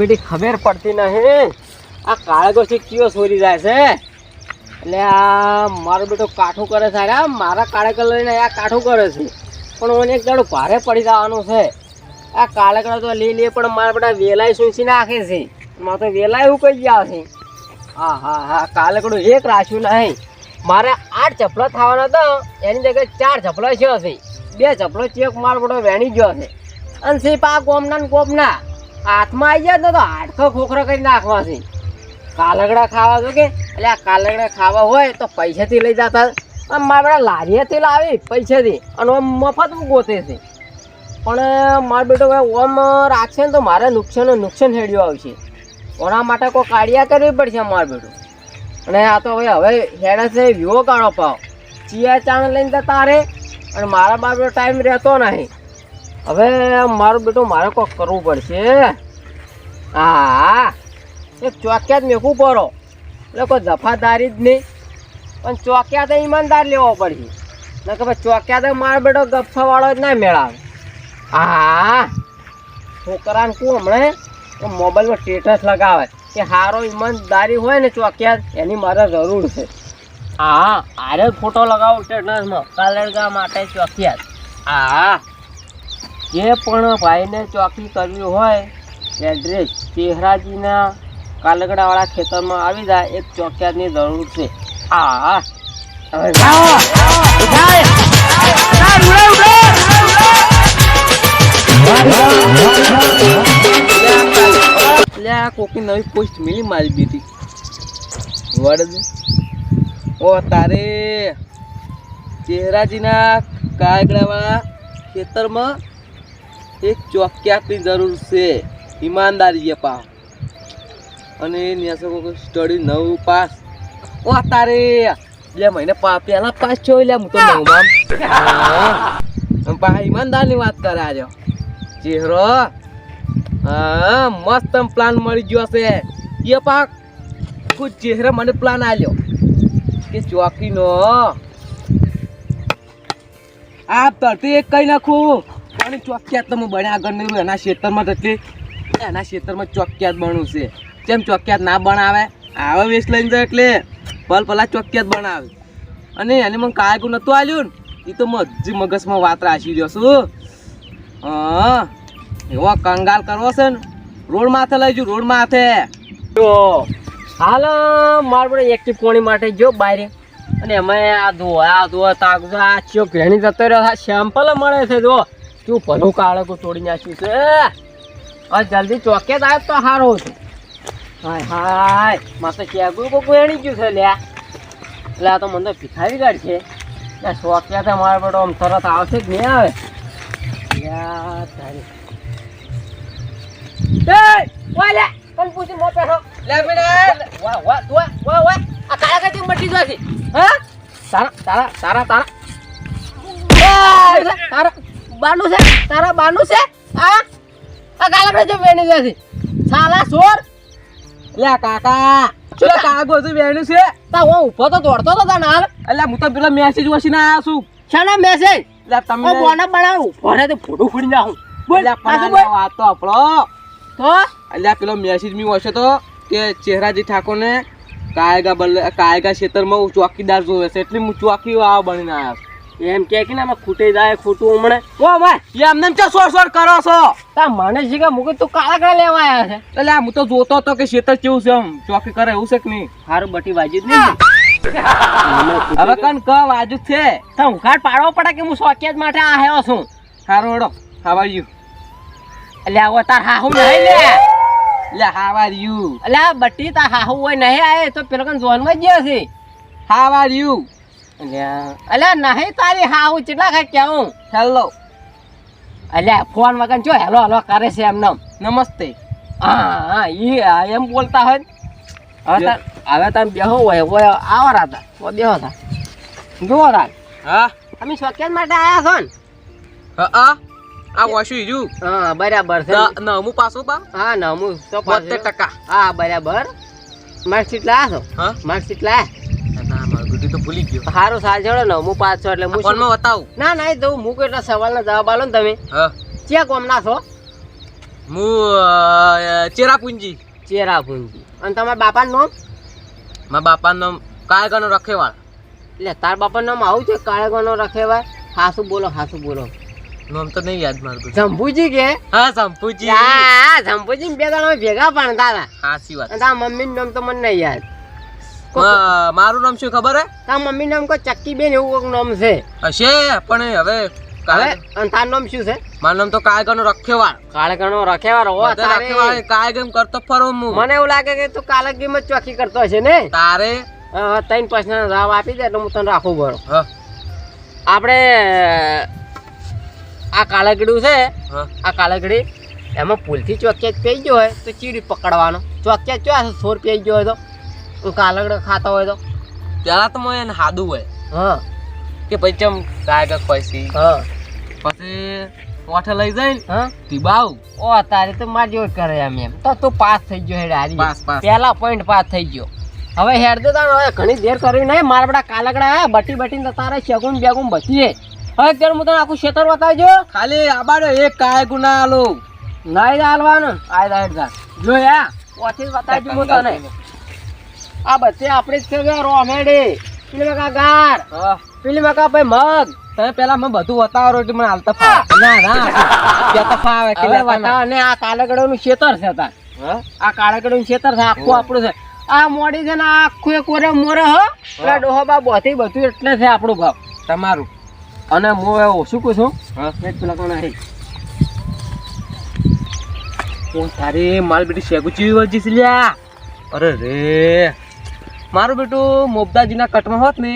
બેટી ખબર પડતી નહીં. આ કાળગો છે કયો સોરી જાય છે? એટલે આ મારો બેટો કાઠું કરે છે. અરે મારા કાળેકર લઈને આ કાઠું કરે છે. પણ મને એક દાડો ભારે પડી જવાનું છે. આ કાળેકડા તો લઈ લે પણ મારા બેટા વેલાય સૂંચી નાખે છે. મારે તો વેલાય એવું કહી ગયા છે. હા હા હા કાળકડું એક રાખ્યું નહીં. મારે આઠ ચપલા થવાના હતા. એની જગ્યાએ ચાર ચપલા છે. બે ચપલો ચેક મારો બેટો વેણી ગયો છે. અને સીપ આ ગોમના ને હાથમાં આવી જાય ને તો હાડકો ખોખરો કરી નાખવા કાલગડા ખાવા તો કે, એટલે આ કાલગડા ખાવા હોય તો પૈસાથી લઈ જતા. આમ મારા લારીએથી લાવી પૈસાથી, અને આમ મફત ગોતે છે પણ મારો બેટો ઓમ, રાખશે ને તો મારે નુકસાન નુકસાન હેડ્યું આવશે. ઓના માટે કોઈ કાઢિયા કરવી પડશે મારો બેટો. અને આ તો હવે હવે હેડે છે, વિવો કાળો પાવ. ચિયા ચાણ લઈને જતા રહે, અને મારા મારો ટાઈમ રહેતો નહીં. હવે મારું બેટું મારે કોક કરવું પડશે. હા, એક ચોક્યા જ મેકું પડો. એટલે કોઈ જફાદારી જ નહીં. પણ ચોક્યા તો ઈમાનદાર લેવો પડશે. ને કે ભાઈ ચોક્યા તો મારો બેટો ગફાવાળો જ ના મેળાવે. હા, છોકરાને શું હમણાં મોબાઈલમાં સ્ટેટસ લગાવે. કે સારો ઈમાનદારી હોય ને ચોક્યા, એની મારે જરૂર છે. હા આરે ફોટો લગાવો સ્ટેટસમાં કાલડગા માટે ચોક્યા. હા. જે પણ ભાઈને ચોકી કરવી હોય એડ્રેસ ચેહરાજીના કાલગડાવાળા ખેતરમાં આવી જાય એક ચોકિયાની જરૂર છે. આ. કોકી નવી પોસ્ટ મિલી મારી બેટી. વડદ ઓ તારે. ચેહરાજીના કાગડાવાળા ખેતરમાં એક ચોક્યાતની જરૂર છે. ઈમાનદારી પા અને ન્યાસો સ્ટડી નવું પાસ. ઓ તારે! બે મહિને પહેલા પાસ છો એટલે હું તો નવમાં પા ઈમાનદારની વાત કરે આજો. ચહેરો. હા, મસ્ત પ્લાન મળી ગયો છે. એ પા કોઈ ચહેરા મને પ્લાન આલ્યો. કે ચોકીનો. આ તરતી એક કઈ નાખું? પણ ચોકિયાત તમે બન્યા આગળ નહીં એના ખેતરમાં તો એટલે એના ખેતરમાં ચોકિયાત બનવું છે. કેમ ચોકિયાત ના બનાવે? આવે વેસ્ટ લઈને જાય એટલે. પલ પલા ચોકિયાત બનાવે. અને એને મને કાયકું નહોતું આવ્યું ને એ તો મજી મગજમાં વાત રાખી રહ્યો છું. હા, એવો કંગાલ કરવો છે ને, રોડ માથે લઈ જુ રોડ માથે. તો હાલ, માર પડે એકટી પોણી માટે જો બારે અને એમાં આ ધોયા આ ધો તાક આ ચો ઘેણી જતો રહ્યો આ સેમ્પલ મળે છે, જો. તું પલું કાળકું તોડી નાખ્યું છે આ જલ્દી ચોકે થાય તો સારો છે. હાય હાય, મારે કેગું કોકું એણી ગયું છે, લ્યા? એટલે આ તો મને તો ભીખારી ગાડી છે. ના ચોક્યા તો મારા બેટો આમ તરત આવશે જ નહીં આવે. તારી. લે પૂછી લે વાહ વાહ વાહ વાહ આ કાળા કાચી મટી જોશે હા? તારા તારા તારા તારા તારા. બાનું છે? તારા બાનું છે? હા? આ કાલા કાચી બેની જોશે સાલા સોર. લે કાકા. ચલો કાગો તો? વેણું છે? તા હું ઊભો તો દોડતો તો ના નાલ એટલે હું તો પેલા મેસેજ વસીને આવ્યો છું. શાના મેસેજ ઓ તમે બોના બનાવ. ભરે તો ફોટો ફોડી નાખું બોલ આ તો આપણો. તો? એટલે પેલો મેસેજ મી વસે તો કે ચહેરાજી ઠાકોરને કાયગા બદલે કાયગા ક્ષેત્રમાં ચોકીદાર જોવે છે. એટલે હું ચોકી વાળો બનીને ના છું. એમ કે કે ના આમાં ખૂટે જાય ખોટું હમણે ઓ ભાઈ એમને એમ ચો સોર સોર કરો છો? તા મને કે મુકે તું કાળા કાળા લેવા આવ્યા છે. એટલે હું તો જોતો હતો કે શેતર કેવું છે એમ. ચોકી કરે એવું છે કે નહીં? હારું બટી વાજી જ નહીં હવે કન ક વાજુ છે. તો ઉઘાડ પાડવો પડે કે હું શોખિયાત માટે આવ્યો છું? હારો ઓડો હાવ આર યુ એટલે આવો તાર હાહુ નહીં લે. એટલે હાવ આર યુ એટલે બટી તાર હાહુ હોય નહીં આયે તો પેલો કન જોનમાં જ ગયો છે. હાવ આર યુ એટલે નહીં તારી હાઉ કેટલા ખાઈ કેવું? હેલો. અલ્યા ફોન વગર જો હેલો હેલો કરે છે એમને નમસ્તે. હા હા આ એમ બોલતા હોય. હવે હવે તમે બેહો હોય હોય આવો રાતા તો બેહો થા જુઓ રાત હા. તમે શોખિયાત માટે આવ્યા છો ને? હા આ આ વોશુ ઈજુ હા બરાબર છે. નમું પાછું પા હા ના હું તો બોતેર ટકા. હા બરાબર. માર્કશીટ લાયા છો? હા. માર્કશીટ લાયા? ના મારું ગુડી તો ભૂલી ગયો. સારું સારું ચડો ને હું પાંચ છો એટલે હું ફોનમાં બતાવું. ના ના તો હું કેટલા સવાલના જવાબ આલો ને તમે. ક્યાં કોમ ના છો? હું ચેરાપુંજી. ચેરાપુંજી. અને તમારા બાપાનું નામ? મારા બાપાનું નામ કાયગાનો રખેવાળ. એટલે તાર બાપાનું નામ આવું છે કાળેગોનો રખેવાય હાસુ બોલો હાસુ બોલો. નામ તો નહીં યાદ મારું જંભુજી કે? હા સંપુજી હા જંભુજી બે જણા ભેગા પણ તારા સાચી વાત. તારા મમ્મીનું નામ તો મને નહીં યાદ. મારું નામ શું ખબર હે? તારા મમ્મી નામ કોઈ ચક્કી બેન એવું કોઈક નામ છે. હશે પણ હવે હવે અને તારું નામ શું છે? મારું નામ તો કાયગાનો રખેવાળ. કાળગણો રખેવાળો? રખેવાળ તારે કાયગમ કરતો ફરો હું. મને એવું લાગે કે તું કાલગીમાં જ ચોકી કરતો હશે ને? તારે? ત્રણ પ્રશ્ન જવાબ આપી દે એટલે હું તને રાખું બરો હા. આપણે આ કાળગડું છે હા. આ કાળગડી એમાં ભૂલથી ચોકિયાત પી ગયો હોય તો ચીડી પકડવાનો. ચોકિયાત ચો સોર પી ગયો હોય તો. હું ખાતા ખાતો હોય તો? પેલા તો મને એને સાદું હોય. હા. કે પછી ચમ કાયગા ખોઈસી હા. પછી કોઠે લઈ જઈને હા. ટીબાવ ઓ તારે તો માર જેવું કરે એમ એમ. તો તું પાસ થઈ ગયો હેડ હારી. Pass pass. પહેલા પોઈન્ટ પાસ થઈ ગયો. હવે હેડ દે તાણ હવે ઘણી દેર કરવી નહીં. મારા બધા કાલગડા બટી બટીને તારે શેગુન બેગુન બચીએ. હવે ત્યારે હું તને આખું ખેતર બતાવજો. ખાલી આબાડો એક કાય ગુના આલો. નાઈ હાલવાનું આય દાડ જા જો યા. ઓથી બતાવજો હું તને. આ બધે આપણે જ છે રોમેડી પેલી મકા ગાર. હા. પેલી મકા ભાઈ મગ. તમે પેલા મને બધું બતાવો એટલે મને હાલતા ફાવે. ના ના. ત્યાં ફાવે કે હવે બતાવો ને આ કાળગડોનું ખેતર છે તાર. હા? આ કાળગડોનું ખેતર છે આખું આપણું છે. આ મોડી છે ને આખું એક ઓરે મોરે હો. એટલે ડોહો બા બોથી બધું એટલે છે આપણું ભાવ તમારું. અને હું એ ઓછું કહું છું? હા. એક પેલા કોણ હે ઓ તારી માલ બેટી શેગુચી વજી છે લ્યા. અરે રે. મારું બેટું મોબદાજીના કટમાં હોત ને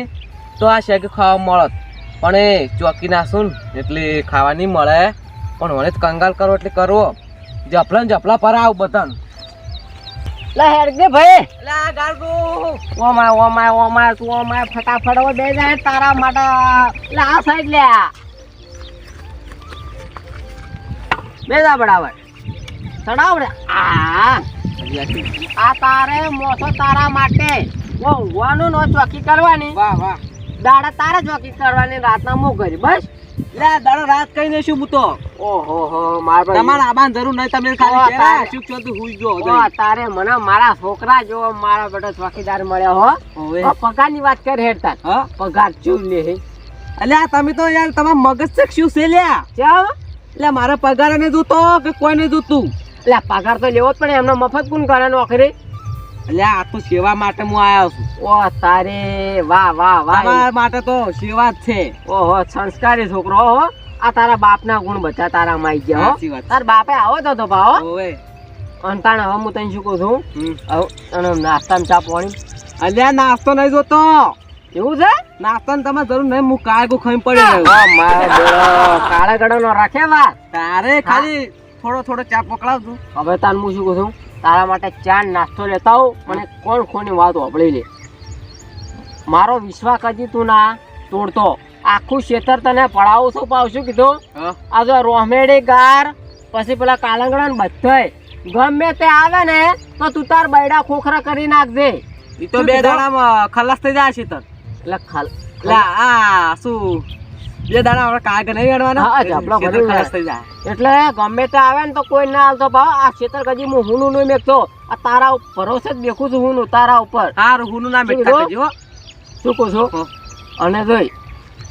તો આ શેક ખાવા મળત. પણ એ ચોકી નાખું ને એટલે ખાવા નહીં મળે. પણ મને કંગાલ કરો એટલે કરવો. જપલા ને જપલા પર આવ બતન લે હેડ દે ભાઈ. આ ગાળગો. Oh my oh my oh my તું ઓમાય ફટાફટ બે જાય તારા માટે. લે આ સાઈડ લે. બે જા બરાબર. ચડાવ રે. આ. આ તારે મોસો તારા માટે. ઊંઘવાનું નો ચોકી કરવાની. વાહ વાહ. દાડા તારે ચોકી કરવાની રાતના મો કરી બસ. લે દાડો રાત કઈ ને શું મૂતો ઓહો હો માર તમારા આબાન જરૂર નહીં તમે ખાલી કેરા શું છો તું હુઈ જો તારે મને મારા છોકરા જો મારા બેટો ચોકીદાર મળ્યો હો. પગારની વાત કર હેડતા હા? પગાર ચૂ લે અલ્યા તમે તો યાર તમારા મગજ છે શું છે લ્યા? ચા એટલે મારા પગાર ને જોતો કે કોઈ નહીં જોતું? એટલે પગાર તો લેવો જ પડે એમનો મફત કોણ કરે નોકરી. એટલે આ તો સેવા માટે હું આવ્યો છું. ઓ તારે વાહ વાહ વાહ. તમારા માટે તો સેવા જ છે. ઓહો સંસ્કારી છોકરો હો. આ તારા બાપના ગુણ બધા તારા માં આવી ગયા હો. તાર બાપે આવો તો તો ભાવ ઓવે અંતાણ હવે હું તને શું કહું છું? અને નાસ્તામાં ચા પાણી અલ્યા નાસ્તો નહીં જોતો. એવું છે? નાસ્તો તમારે જરૂર નહીં હું કાયગો ખાઈ પડ્યો કાળા ગળાનો રાખે વાત. તારે ખાલી થોડો થોડો ચા પકડાવજો. હવે તાન હું શું કહું છું? તારા માટે ચા નાસ્તો લેતા હોઉં મને કોણ કોની વાત હોભળી લે. મારો વિશ્વાસ હજી તું ના તોડતો. આખું ખેતર તને પડાવું છું પાવશું કીધું. આ જો રોમેડી ગાર પછી પેલા કાલંગડા ને બધાય ગમે તે આવે ને તો તું તાર બૈડા ખોખરા કરી નાખજે. એ તો બે દાડામાં ખલાસ થઈ જાય છે તર એટલે ખલ આ શું? બે દાડા આપણે કાગ નહીં વેડવાના? હા, ખેતર ભરી ખલાસ થઈ જાય. એટલે ગમે તે આવે ને તો કોઈ ના હાલતો ભાવ. આ ખેતર કદી હું હુનું નહીં મેકતો. આ તારા ઉપર ભરોસે જ દેખું છું હુનું તારા ઉપર. હારું હુનું ના મેકતા જો શું કહું છું? અને જોઈ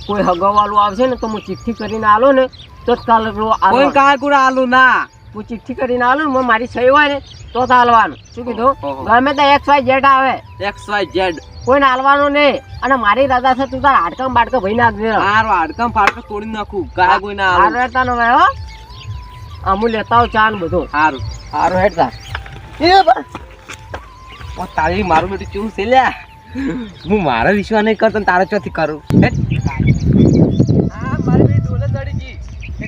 કોઈ હગાવાળું આવશે ને તો હું ચિઠ્ઠી કરીને આલો ને તો કાલ કોઈ આલવાનું. આલું ના. હું ચિઠ્ઠી કરીને આલું ને મારી સહી હોય ને તો હાલવાનું. શું કીધું? ગમે તે એક્સ વાય જેડ આવે. એક્સ વાય ઝેડ કોઈને હાલવાનું નહીં. અને મારી દાદા છે તું તાર હાડકમ બાડકમ ભાઈ નાખજે હારો હાડકમ ફાડકમ તોડી નાખું. કાયગો ના હારો હેડતા નો ભાઈ હો. અમુ લેતા આવું ચા ને બધું. હારું. હારું હેડતા બા. તારી મારું બેટું ચૂસ છે લ્યા. હું મારો વિશ્વાસ નહીં કરતો તારા તારે ચોથી કરું હેટ. હા મારી બેટી ડોલે ચડી ગઈ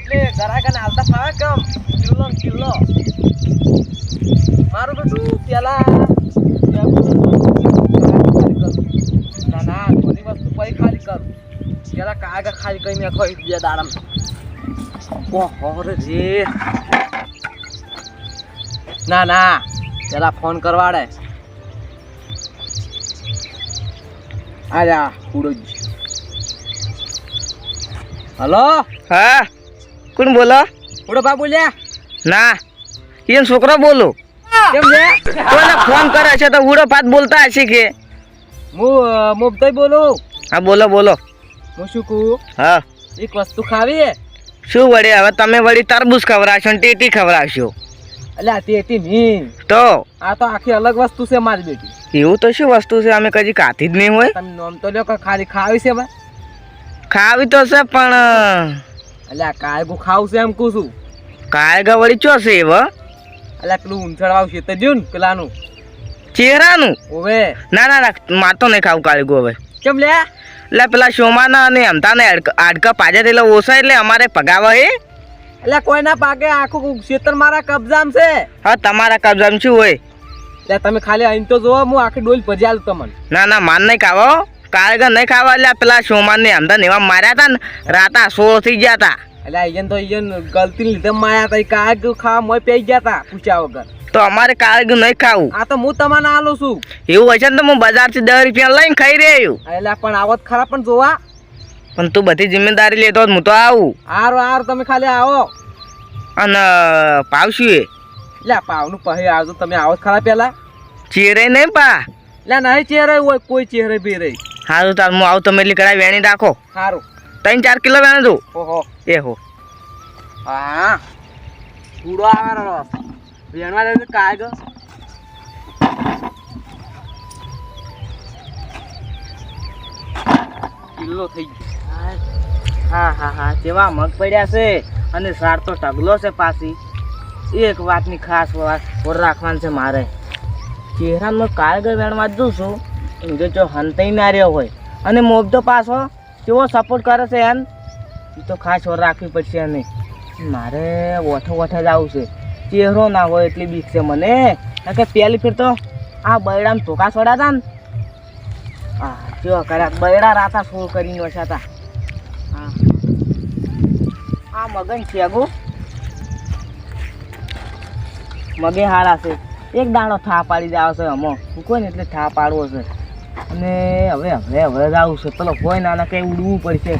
એટલે ગરાકાને હાલતા ફાવે કમ કિલ્લો કિલ્લો મારું બેટું પેલા ના ના બધી વસ્તુ કરું. પેલા કાગળ ખાલી કરી નાખો એક બે રે ના પેલા ફોન કરવાડે. આજા ઉડો જ હલો? હા? કોણ બોલો? ઓડો બા બોલ્યા ના એમ છોકરો બોલો. કેમ છે કોઈને ફોન કરે છે તો ઉડો પાત બોલતા હશે કે? હું મુક્તઈ બોલું. હા બોલો બોલો. હું શું કહું? હા. એક વસ્તુ ખાવી? શું વળી? હવે તમે વળી તરબૂચ ખવડાવશો ને ટેટી ખવડાવશો. આ તે નહીં. તો? આ તો આખી અલગ વસ્તુ છે મારી બેટી. એવું તો શું વસ્તુ છે? અમે કદી કાથી જ નહીં હોય? તમે નોમ તો લ્યો કે ખાલી ખાવી છે ભાઈ. ખાવી તો છે પણ એટલે આ કાયગું ખાવું છે એમ કહું છું. કાયગા વળી ચો છે એવ? એટલે પેલું ઊંચળવાવ છે તો જોયું ને પેલાનું? ચહેરાનું ઓવે. ના ના ના તો નહીં ખાવું કાળગું હવે. કેમ લે એટલે પેલા શોમાના અને અમતાને આડકા પાજર એટલે ઓછા એટલે અમારે પગાવા હે. એટલે કોઈના પાકે આખું ક્ષેત્ર મારા કબજામ છે. હા તમારા કબજામાં શું હોય? એટલે તમે ખાલી અહીં તો જોવો હું આખી ડોલ ભજી આલું તમને. ના ના માન નહીં ખાવો કાળગા નહીં ખાવા એટલે પેલા શોમાન ને અમદાન એવા માર્યા હતા ને રાતા સોળ થઈ ગયા હતા એટલે અહીંયા તો અહીંયા ગલતી લીધે માર્યા હતા કાયગું ખાવા મોય પી ગયા તા પૂછ્યા વગર. તો અમારે કાળગ નહીં ખાવું. આ તો હું તમને આલું છું. એવું છે ને તો હું બજારથી દસ રૂપિયા લઈને ખાઈ રહ્યો એટલે પણ આવત ખરા પણ જોવા. પણ તું બધી જિમ્મેદારી લેતો હોત હું તો આવું. હારો હારો તમે ખાલી આવો. અને પાવશું એ? એટલે આ પાવનું પહે આવજો તમે આવો ખરા પેલા. ચેરે નહીં પા. એટલે નહીં ચહેરે હોય કોઈ ચહેરે બી રહી સારું તાર હું આવું તમે એટલી કઢાઈ વેણી રાખો સારું ત્રણ ચાર કિલો વેણ દઉં. ઓહો. એ હો. હા. પૂડો આવે વેણવા દે કાય ગો કિલ્લો થઈ ગયો. હા હા હા. જેવા મગ પડ્યા છે અને સાર તો ટગલો છે પાછી. એક વાતની ખાસ વાત રાખવાની છે મારે. ચહેરામાં કાળગર વેણવા જ દઉં છું. જો જો હંતાઈ ના રહ્યો હોય. અને મોબ તો પાછો કેવો સપોર્ટ કરે છે એમ? એ તો ખાસ ઓર રાખવી પડશે એને. મારે ઓઠો ઓઠે જ આવું છે. ચહેરો ના હોય એટલી બીક છે મને. કે પહેલી ફેર તો આ બૈડામાં ધોકા છોડ્યા હતા ને? હા ચો કર્યા બૈડા રાતા સોળ કરીને હતા હા. આ મગન છે આગુ મગે હારા છે. એક દાણો થા પાડી જાવ છે અમો કોઈ ને એટલે થા પાડવો છે? અને હવે હવે હવે જ છે. પેલો કોઈ નાના કઈ ઉડવું પડશે.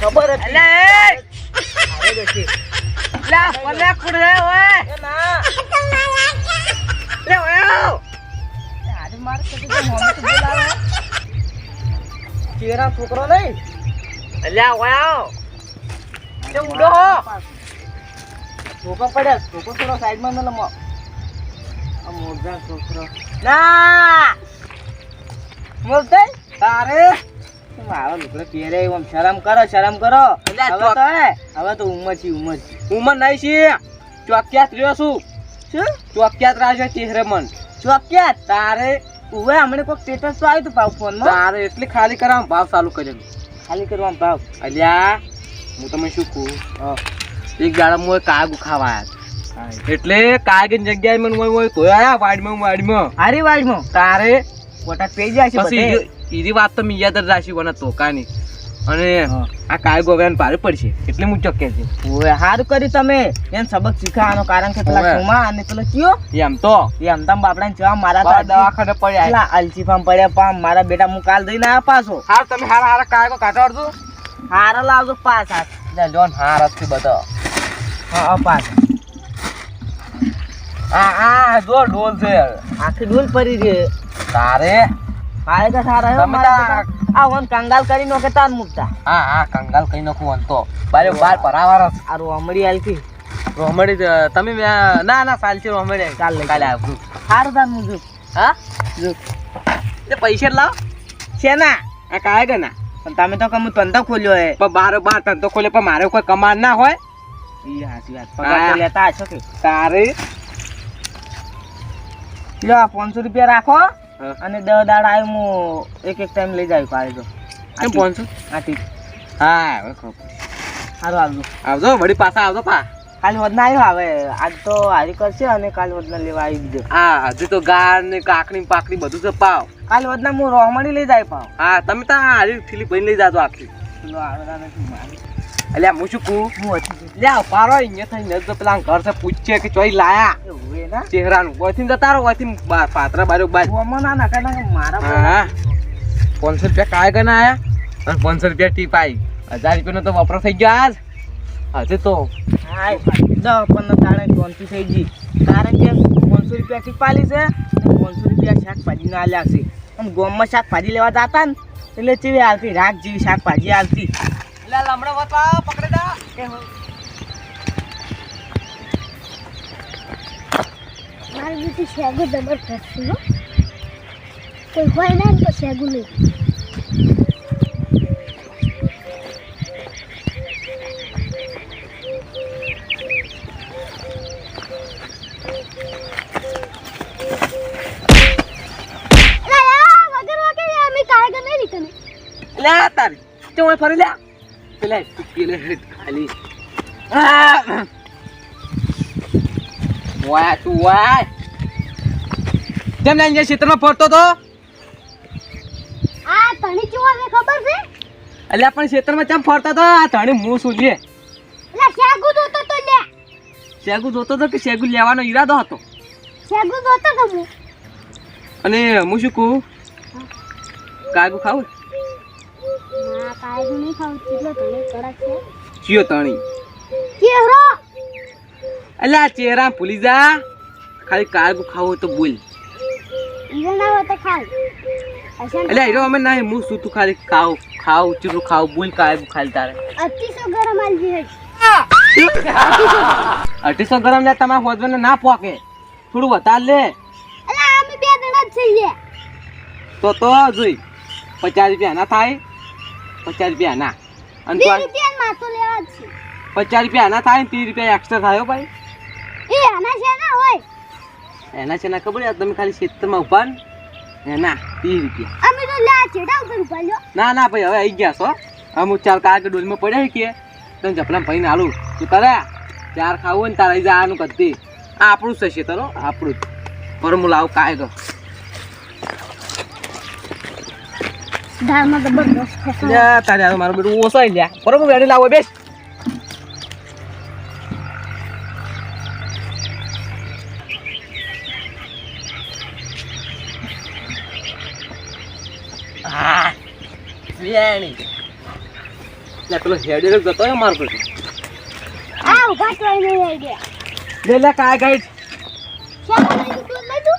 ખબર છોકરો નહીં? અલ્યા ઉડો ધોકો પડ્યા ધોકો થોડો સાઈડમાં મેલો મો આ છોકરો ના! મોરતે તારે? મારો લુગડો પહેરે એમ શરમ કરો શરમ કરો. હવે તો હવે તો ઉંમર છે ઉંમર છે ઉમર નહીં છે ચોક્યાત રહ્યો છું. શું? ચોક્યાત રાખ્યો ચહેરે મન. ચોક્યાત? તારે ઉવે હમણે કોઈક સ્ટેટસ તો આવ્યું હતું પાવ ફોનમાં? તારે એટલે ખાલી કરવા ભાવ ચાલુ કર્યો ખાલી કરવા ભાવ. અલ્યા હું તમે શું કહું? હા. એક દાડા હું કાગુ ખાવા એટલે એટલે કાગની જગ્યાએ મને હોય હોય તોય આયા વાડમાં વાડમાં? હારી વાડમાં? તારે? પોટા પે જાય છે પછી બધે. વાત તો મેં યાદ જ રાખી કોને તોકાની અને આ કાયગો હવે ભારે પડશે એટલે હું ચક્કે છે. ઓવે હારું કર્યું તમે. એને સબક શીખવાનો કારણ કે પેલા ઓવે. અને પેલો કયો? એમ તો. એમ તમ બાપડા ને જવા મારા તા દવાખાને પડ્યા. પેલા અલસીફામ પડ્યા પામ મારા બેટા હું કાલ દઈને આ પાછો. હાર તમે હારા હારા કાયગો કાઢો હારો લાવજો પાસ લે લોન હાર બધા બધો. હા હા, આ આ જો ઢોલ છે. આખી ઢોલ પડી રે તારે? કાળે તો સારા તમે મારા તા- બેટા. આ કંગાલ કરી નો તાર મુકતા. હા હા કંગાલ કઈ નાખું તો. બારે બાર પરાવાર આ રોમડી આલતી. રોમડી તમે ના ના સાલસી રોમડી લઈ કાલે આવશું સારું તાર મુજબ હા? જો. એ પૈસા લાવ. છે ના. આ કાય કે ના. પણ તમે તો કમ ધંધો ખોલ્યો હે. પણ બાર બાર ધંધો ખોલ્યો પણ મારે કોઈ કમાન ના હોય. વાત. હા. લેતા હશો કે? તારે? લ્યો પાંચસો રૂપિયા રાખો હા. અને દસ દાડા આવ્યું હું એક એક ટાઈમ લઈ જાય કાલે તો કેમ પહોંચો આ ટીપ હા હવે ખબર સારું આવજો. આવજો વળી પાછા આવજો પા. કાલે વધના આવ્યો હવે. આજ તો હારી કરશે અને કાલે વધના લેવા આવી દીધો હા હજી તો ગાર ને કાકડી પાકડી બધું છે પાવ કાલે વધના હું રોહમણી લઈ જાય પાવ. હા તમે તો હારી થીલી ભરી લઈ જાજો આખી. એટલે હું શું કહું? હું હતી લે પારો અહીંયા થઈ જ પેલા ઘર છે પૂછે કે ચોઈ લાયા. ના. ચહેરાનું. ઓથી જતા રહો બા- પાત્રા બારો બાર રોમો ના નાખા નાખા મારા હા. પાંચસો રૂપિયા કાય કને આયા? અને પાંચસો રૂપિયા ટીપ આવી હજાર રૂપિયાનો તો વપરાશ થઈ ગયો આજ. હજુ તો. હા દસ પંદર તાણે શાંતિ થઈ ગઈ. કારણ કે પાંચસો રૂપિયાથી પાલી છે? પાંચસો રૂપિયા શાકભાજીના આલ્યા છે. અને ગોમમાં શાકભાજી લેવા જતા ને એટલે ચેવી આવતી રાખ જેવી શાકભાજી આવતી એટલે લામડા બતાવ પકડી દા મારી બીજી શેગુ જબરદસ્ત છે હો. કોઈ હોય ને તો શેગુ નહીં. ને. તારી. તું ફરી લે. પેલા ટીકી લે ખાલી! વાય તું વાય કેમ લઈને ક્ષેત્રમાં ફરતો તો આ તણી ચેવો છે ખબર છે? એટલે પણ ક્ષેત્રમાં કેમ ફરતો તો? આ ધણી હું શું લે અલા શેગુ જોતો તો લે. શેગુ જોતો તો કે શેગુ લેવાનો ઈરાદો હતો? શેગુ જોતો તો હું અને હું શું કહું? કાગુ ખાવું? ના કાળગુ નહીં ખાવું ચીલો તણી કડક છે. ચિયો તણી. ચેહરો! ભૂલી જા. ખાલી કાગુ ખાવું તો બોલ. ઈરો ના હોય તો અમે ના હું શું તું ખાલી ખાવ ખાવ ચીરું ખાવ બોલ કાગુ ખાલી તારે. અતિસો ગરમ આલજી હે અઢીસો ગરમ લે તમારા હોજવાને ના પોકે થોડું વધારે લે. અલા અમે બે જણા જ છીએ તો તો જોઈ. પચાસ રૂપિયા ના થાય. પચાસ રૂપિયા ના. અને છે. પચાસ રૂપિયા ના થાય ને ત્રીસ રૂપિયા એક્સ્ટ્રા થાય ભાઈ. એ આના છે એના છે ના ખબર તમે ખાલી ક્ષેત્રમાં ઊભા ને એના ત્રીસ રૂપિયા. ના ના ભાઈ હવે આવી ગયા છો. અમુક ચાર કાગળ ડોલમાં પડ્યા છે કે? તને જપલા ભાઈ ને આલું. તું તારે ચાર ખાવું ને તારે જવાનું કદી આ આપણું જ થશે તારો આપણું જ. પર હું લાવું કાયગર ધારમાં જબરદસ્ત ખસા. લ્યા તારે હારું મારું બેટું ઓસાઈ લ્યા. બરોબર વેડી લાવો બેસ. હા વેણી લે પેલો હેડેલો જતો ને મારું બેટું આ ઊભા તો નહીં આવી લે લે કાય ગાઈડ તું તું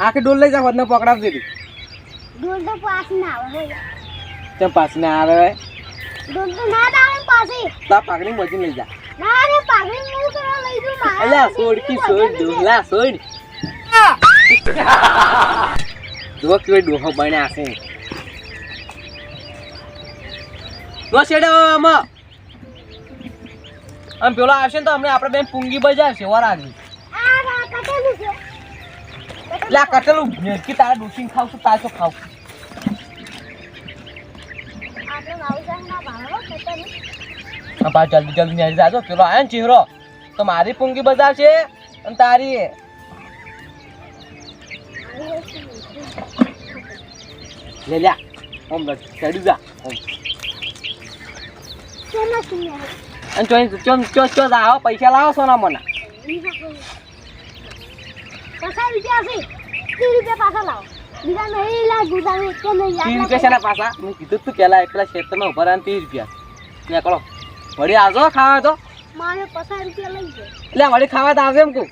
આખી ડોલ લઈ જાવ વધને પકડાવતી હતી તો પાસ ના આવે તેમ પાછી ના આવે ડોલ તો ના આવે પાછી. તા પાકડી મજી લઈ જા. ના રે પાઘડી હું કરવા લઈ જઉં? મારા અલા છોડ કી છોડ ડોલા છોડ જો કે ડોહો બન્યા છે. નો શેડો આમાં. આમ પેલો આવશે ને તો અમને આપણે બેન પૂંગી બજાવશે છે એટલે આ કટેલું મેરકી તારા ડોસીને ખાવ છું તારે તો ખાવ. હા જલ્દી જલ્દી નેરી જાજો. પેલો આયો ને ચહેરો. તો મારી પૂંગી બજાવશે અને તારી લે લ્યા ઓમ ચડી જા ઓમ. અને ચોઈ ચોમ ચો ચો આવો પૈસા લાવો સોના મને છે. ત્રીસ રૂપિયા પાછા લાવો. બીજા નહીં લાવ ગુજારું એક નહીં ત્રીસ રૂપિયા છે ને પાછા. મેં કીધું તું પેલા એકલા ક્ષેત્રમાં ઊભા રહ્યા ત્રીસ રૂપિયા નીકળો વળી આવજો ખાવા તો. મારે પચાસ રૂપિયા લઈ જાય એટલે વળી ખાવા તો આવશે એમ કહું.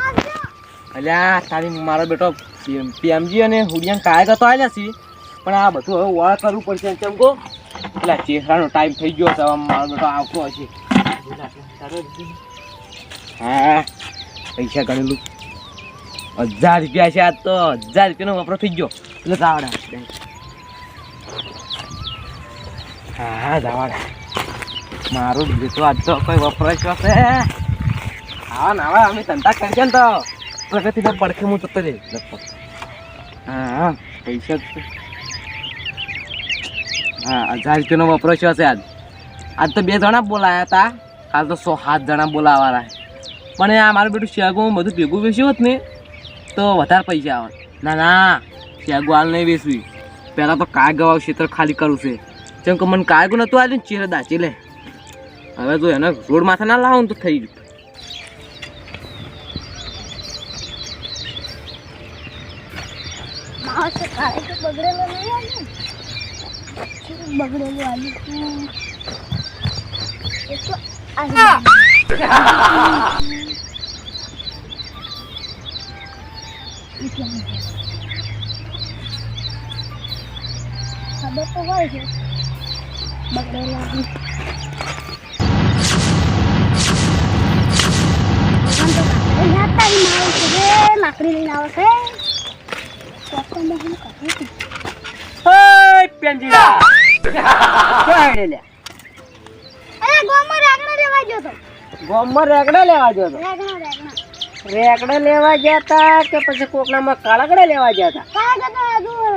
આવજો. અલ્યા તારી મારો બેટો પીએમજી અને હુડિયાન કાયગા તો આવ્યા છીએ પણ આ બધું હવે ઓળ કરવું પડશે કેમ કહો. એટલે ચેહરાનો ટાઈમ થઈ ગયો છે મારો બેટો આવતો હશે. હા પૈસા ગણેલું હજાર રૂપિયા છે આજ તો. હજાર રૂપિયાનો વપરો થઈ ગયો. એટલે જાવડા હા જાવડા મારું બીજું આજ તો કોઈ વપરાશ હશે હા. ના હવે અમે ધંધા કરીએ ને તો. પ્રગતિ તો પડખે હું જતો રહે. હા હા પૈસા છે. હા, હજાર રૂપિયાનો વપરાશ હશે આજ. આજ તો બે જણા બોલાયા હતા. કાલ તો સો સાત જણા બોલાવાના. પણ આ મારું બેટું શેગું બધું ભેગું વેચ્યું હોત ને તો વધારે પૈસા આવે. ના ના હાલ નહીં વેચવી પહેલાં તો કાય ગવા ક્ષેત્ર ખાલી કરવું છે. જેમ કે મને કાયગું નહોતું આવ્યું ને ચેરે દાચી લે. હવે તો એને રોડ માથે ના લાવો તો થઈ ગયું. બગડેલું આવ્યું ખબર તો હોય છે બગડેલા લાકડી લઈને આવે છે રે લાકડી લઈને આવે છે ચોક્કસમાં હું કહું છું ઓય પેંજીડા ક્યાં હેડે લ્યા અરે ગોમમાં રાગણા લેવા ગયો તો? રેકડા રેકડા લેવા ગયા તા કે પછી કોકનામાં કાળકડા લેવા ગયા તા કાલે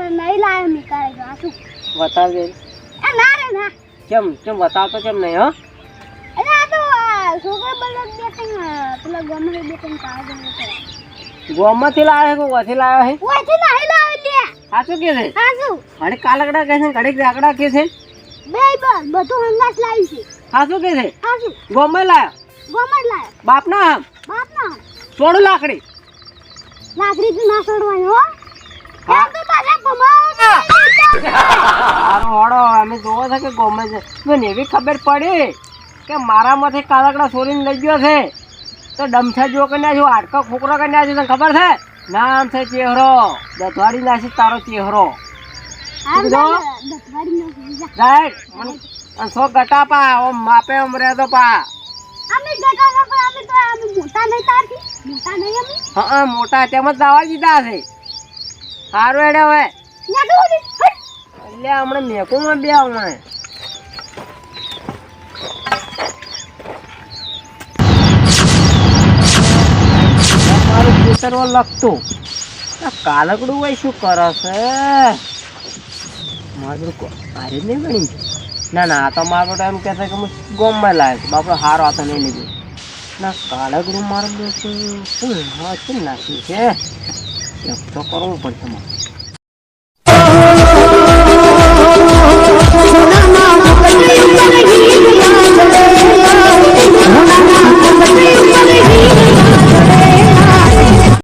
નહીં લાવ્યો મેં કાલે શું? બતાવજે. એ ના રે ના. કેમ કેમ બતાવતો કેમ નહીં હો? અરે આ તો બે પેલા બે લાવે કે ઓથી હે નહીં લે સાચું કે છે? હા શું? ઘડીક કાળકડા છે ઘડીક રેકડા કે છે? બે બસ બધું હંગાસ લાવી છે. સાચું કે છે? હા ગોમાં લાવ્યો ગોમમાં લાવ્યો બાપના આમ બાપ ના થોડું લાકડી લાકડી તું ના છોડવાની હો. હા. તો અમે જોવો છે કે ગમે છે. મને એવી ખબર પડી કે મારા માથે કાળકડા લઈ ગયો છે. તો ડમછા જો કે ના જો ખોકરો કે ના છે તને ખબર છે? નામ છે ચહેરો. દધવાડી નાસી તારો ચહેરો. નો મને સો ગટા પા ઓમ માપે ઓમ રે તો પા. અમે ગટા ના અમે તો અમે મોટા નહીં તારથી. મોટા નહીં અમે? હા હા, મોટા તેમ જ દાવા દીધા છે. સારું એડે હવે. એટલે હમણાં મેકુમાં બે હમણાં. લખતું. આ કાલકડું હોય શું કરે છે? મારું આરે નહીં ગણી ના ના તો મારો એમ કહેતા કે હું ગોમમાં લાવ્યો બાપડો, હારો હતો નહીં લીધો. ના કાળકડું મારું બેટું શું, હા શું નાખ્યું છે? એમ તો કરવું પડશે મારે.